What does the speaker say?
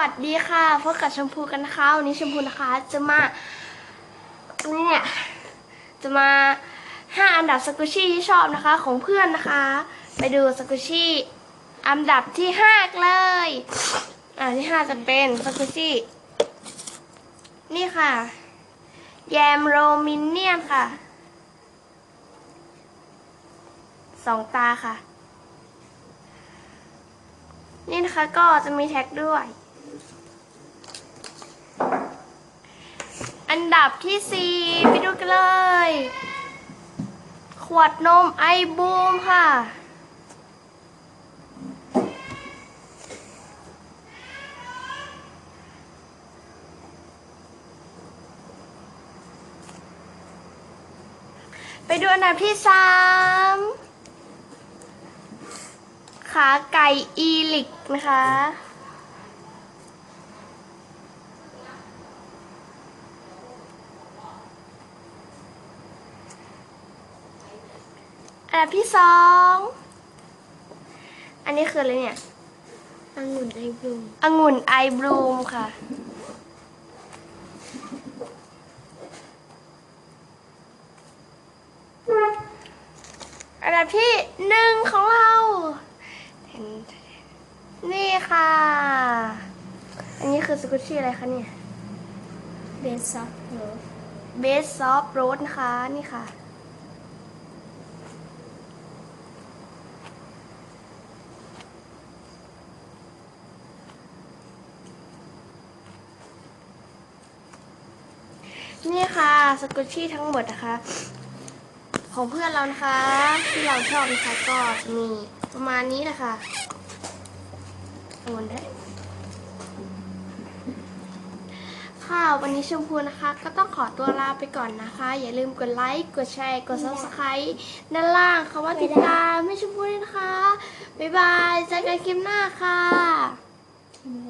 วัสดีค่ะพบกับชมพูกันนะคะวันนี้ชมพูนะคะ จะมาเนี่ยจะมาห้าอันดับสกุชี่ที่ชอบนะคะ ของเพื่อนนะคะ ไปดูสกุชี่อันดับที่ห้ากันเลยอ่าที่ห้าจะเป็นสกุชี่นี่ค่ะ แยมโรมินเนียมค่ะสองตาค่ะนี่นะคะก็จะมีแท็กด้วย อันดับที่สี่ไปดูกันเลย ขวดนมไอบูมค่ะ ไปดูอันดับที่สามขาไก่อีลิกนะคะ อันดับที่สอง อันนี้คืออะไรเนี่ย องุ่นไอบลูมองุ่นไอบลูมค่ะ อันดับที่หนึ่งของเราเห็นนี่ค่ะ อันนี้คือสกุชชี่อะไรคะเนี่ย เบสซอฟโรสเบสซอฟโรสนะคะ นี่ค่ะ นี่ค่ะสกุชชี่ทั้งหมดนะคะ ของเพื่อนเรานะคะ ที่เราชอบนะคะก็มีประมาณนี้นะคะโอนได้ค่ะวันนี้ชมพูนะคะ ก็ต้องขอตัวลาไปก่อนนะคะ อย่าลืมกดไลค์กดแชร์กด subscribe ด้านล่างคำว่าติดตามให้ชมพูด้วยนะคะ บ๊ายบายเจอกันคลิปหน้าค่ะ